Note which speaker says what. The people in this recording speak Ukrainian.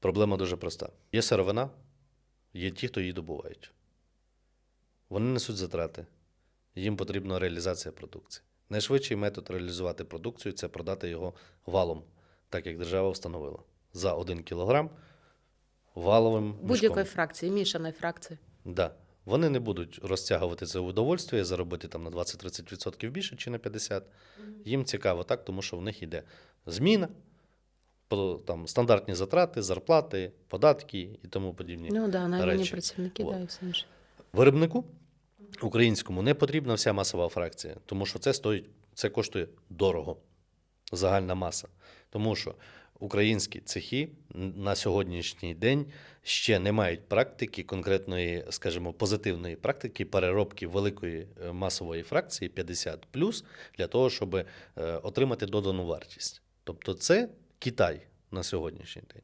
Speaker 1: Проблема дуже проста. Є сировина, є ті, хто її добувають. Вони несуть затрати, їм потрібна реалізація продукції. Найшвидший метод реалізувати продукцію це продати його валом, так як держава встановила. За 1 кілограм валовим
Speaker 2: Будь-якої фракції, мішаної фракції.
Speaker 1: Да. Вони не будуть розтягувати це удовольствие, заробити там на 20-30% більше чи на 50%. Їм цікаво так, тому що в них йде зміна, по- там, стандартні затрати, зарплати, податки і тому подібні.
Speaker 2: Ну да, наймані
Speaker 1: речі.
Speaker 2: працівники, да, і все інше.
Speaker 1: Виробнику українському не потрібна вся масова фракція, тому що це стоїть, це коштує дорого, загальна маса. Тому що українські цехи на сьогоднішній день ще не мають практики, конкретної, скажімо, позитивної практики переробки великої е, масової фракції 50 для того, щоб е, отримати додану вартість. Тобто це Китай на сьогоднішній день.